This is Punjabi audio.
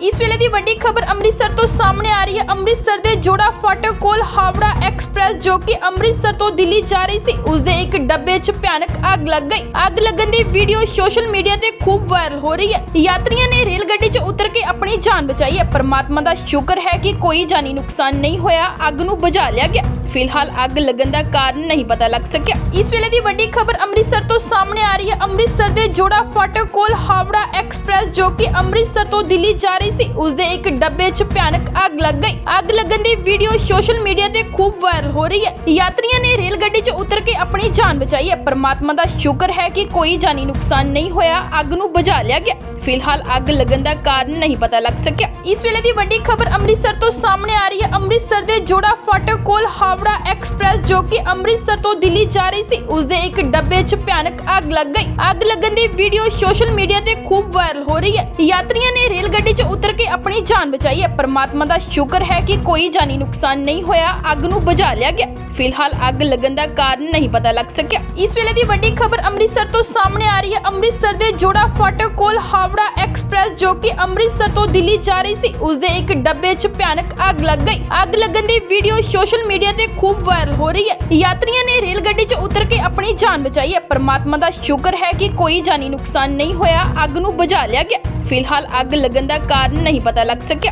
ਇਸ ਵੇਲੇ ਦੀ ਵੱਡੀ ਖਬਰ ਅੰਮ੍ਰਿਤਸਰ ਤੋਂ ਸਾਹਮਣੇ ਆ ਰਹੀ ਹੈ। ਅੰਮ੍ਰਿਤਸਰ ਦੇ ਜੋੜਾ ਫਾਟਕ ਕੋਲ ਹਾਵੜਾ ਐਕਸਪ੍ਰੈਸ ਜੋ ਕਿ ਅੰਮ੍ਰਿਤਸਰ ਤੋਂ ਦਿੱਲੀ ਜਾ ਰਹੀ ਸੀ ਉਸ ਦੇ ਇੱਕ ਡੱਬੇ 'ਚ ਭਿਆਨਕ ਅੱਗ ਲੱਗ ਗਈ। ਅੱਗ ਲੱਗਣ ਦੀ ਵੀਡੀਓ ਸੋਸ਼ਲ ਮੀਡੀਆ ਤੇ ਖੂਬ ਵਾਇਰਲ ਹੋ ਰਹੀ ਹੈ। ਯਾਤਰੀਆਂ ਨੇ ਰੇਲ ਗੱਡੀ 'ਚ ਜਾਨ ਬਚਾਈ ਹੈ ਪਰਮਾਤਮਾ ਦਾ ਸ਼ੁਕਰ ਹੈ ਕਿ ਕੋਈ ਜਾਨੀ ਨੁਕਸਾਨ ਨਹੀਂ ਹੋਇਆ। ਅੱਗ ਨੂੰ ਬੁਝਾ ਲਿਆ ਗਿਆ। ਫਿਲਹਾਲ ਅੱਗ ਲੱਗਣ ਦਾ ਕਾਰਨ ਨਹੀਂ ਪਤਾ ਲੱਗ ਸਕਿਆ। ਇਸ ਵੇਲੇ ਦੀ ਵੱਡੀ ਖਬਰ ਅੰਮ੍ਰਿਤਸਰ ਤੋਂ ਸਾਹਮਣੇ ਆ ਰਹੀ ਹੈ। ਅੰਮ੍ਰਿਤਸਰ ਦੇ ਜੋੜਾ ਫਾਟਕ ਕੋਲ ਹਾਵੜਾ ਐਕਸਪ੍ਰੈਸ ਜੋ ਕਿ ਅੰਮ੍ਰਿਤਸਰ ਤੋਂ ਦਿੱਲੀ ਜਾ ਰਹੀ ਸੀ ਉਸ ਦੇ ਇੱਕ ਡੱਬੇ 'ਚ ਭਿਆਨਕ ਅੱਗ ਲੱਗ ਗਈ। ਅੱਗ ਲੱਗਣ ਦੀ ਵੀਡੀਓ ਸੋਸ਼ਲ ਮੀਡੀਆ ਤੇ ਖੂਬ ਵਾਇਰਲ ਹੋ ਰਹੀ ਹੈ। ਯਾਤਰੀਆਂ ਨੇ ਰੇਲ ਗੱਡੀ 'ਚ ਉਤਰ ਕੇ ਆਪਣੀ ਜਾਨ ਬਚਾਈ ਹੈ ਪਰਮਾਤਮਾ ਦਾ ਸ਼ੁਕਰ ਹੈ ਕਿ ਕੋਈ ਜਾਨੀ ਨੁਕਸਾਨ ਨਹੀਂ ਹੋਇਆ। ਅੱਗ ਨੂੰ ਬੁਝਾ ਲਿਆ ਗਿਆ। ਫਿਲਹਾਲ ਅੱਗ ਲੱਗਣ ਦਾ ਕਾਰਨ ਨਹੀਂ ਪਤਾ ਲੱਗ ਲੱਗ ਸਕਿਆ। ਇਸ ਵੇਲੇ ਦੀ ਵੱਡੀ ਖਬਰ ਅੰਮ੍ਰਿਤਸਰ ਤੋਂ ਸਾਹਮਣੇ ਆ ਰਹੀ ਹੈ। ਅੰਮ੍ਰਿਤਸਰ ਦੇ ਜੋੜਾ ਫਾਟਕ ਕੋਲ ਹਾਵੜਾ ਐਕਸਪ੍ਰੈਸ ਜੋ ਕਿ ਅੰਮ੍ਰਿਤਸਰ ਤੋਂ ਦਿੱਲੀ ਜਾ ਰਹੀ ਸੀ ਉਸ ਦੇ ਇੱਕ ਡੱਬੇ 'ਚ ਭਿਆਨਕ ਅੱਗ ਲੱਗ ਗਈ। ਅੱਗ ਲੱਗਣ ਦੀ ਵੀਡੀਓ ਸੋਸ਼ਲ ਮੀਡੀਆ ਤੇ ਖੂਬ ਵਾਇਰਲ ਹੋ ਰਹੀ ਹੈ। ਯਾਤਰੀਆਂ ਨੇ ਰੇਲ ਗੱਡੀ 'ਚ ਉਤਰ ਕੇ ਆਪਣੀ ਜਾਨ ਬਚਾਈ ਹੈ। ਪਰਮਾਤਮਾ ਦਾ ਸ਼ੁਕਰ ਹੈ ਕਿ ਕੋਈ ਜਾਨੀ ਨੁਕਸਾਨ ਨਹੀਂ ਹੋਇਆ। ਅੱਗ ਨੂੰ ਬੁਝਾ ਲਿਆ ਗਿਆ। ਫਿਲਹਾਲ ਅੱਗ ਲੱਗਣ ਦਾ ਕਾਰਨ ਨਹੀਂ ਪਤਾ ਲੱਗ ਸਕਿਆ। ਇਸ ਵੇਲੇ ਦੀ ਵੱਡੀ ਖਬਰ ਅੰਮ੍ਰਿਤਸਰ ਤੋਂ ਸਾਹਮਣੇ ਆ ਰਹੀ ਹੈ। ਅੰਮ੍ਰਿਤਸਰ ਦੇ ਜੋੜਾ ਫਾਟਕ ਕੋਲ ਹਾਵੜਾ ਐਕਸਪ੍ਰੈਸ ਜੋ ਕਿ ਅੰਮ੍ਰਿਤਸਰ ਤੋਂ ਦਿੱਲੀ ਜਾ ਰਹੀ ਸੀ ਉਸ ਦੇ ਇੱਕ ਡੱਬੇ 'ਚ ਭਿਆਨਕ ਅੱਗ ਲੱਗ ਗਈ। ਅੱਗ ਲੱਗਣ ਦੀ ਵੀਡੀਓ ਸੋਸ਼ਲ ਮੀਡੀਆ ਤੇ ਖੂਬ ਵਾਇਰਲ ਹੋ ਰਹੀ ਹੈ। ਯਾਤਰੀਆਂ ਨੇ ਰੇਲ ਗੱਡੀ 'ਚ ਉਤਰ ਕੇ ਆਪਣੀ ਜਾਨ ਬਚਾਈ ਹੈ। ਪਰਮਾਤਮਾ ਦਾ ਸ਼ੁਕਰ ਹੈ ਕਿ ਕੋਈ ਜਾਨੀ ਨੁਕਸਾਨ ਨਹੀਂ ਹੋਇਆ। ਅੱਗ ਨੂੰ ਬੁਝਾ ਲਿਆ ਗਿਆ। ਫਿਲਹਾਲ ਅੱਗ ਲੱਗਣ ਦਾ ਕਾਰਨ ਨਹੀਂ ਪਤਾ ਲੱਗ ਸਕਿਆ।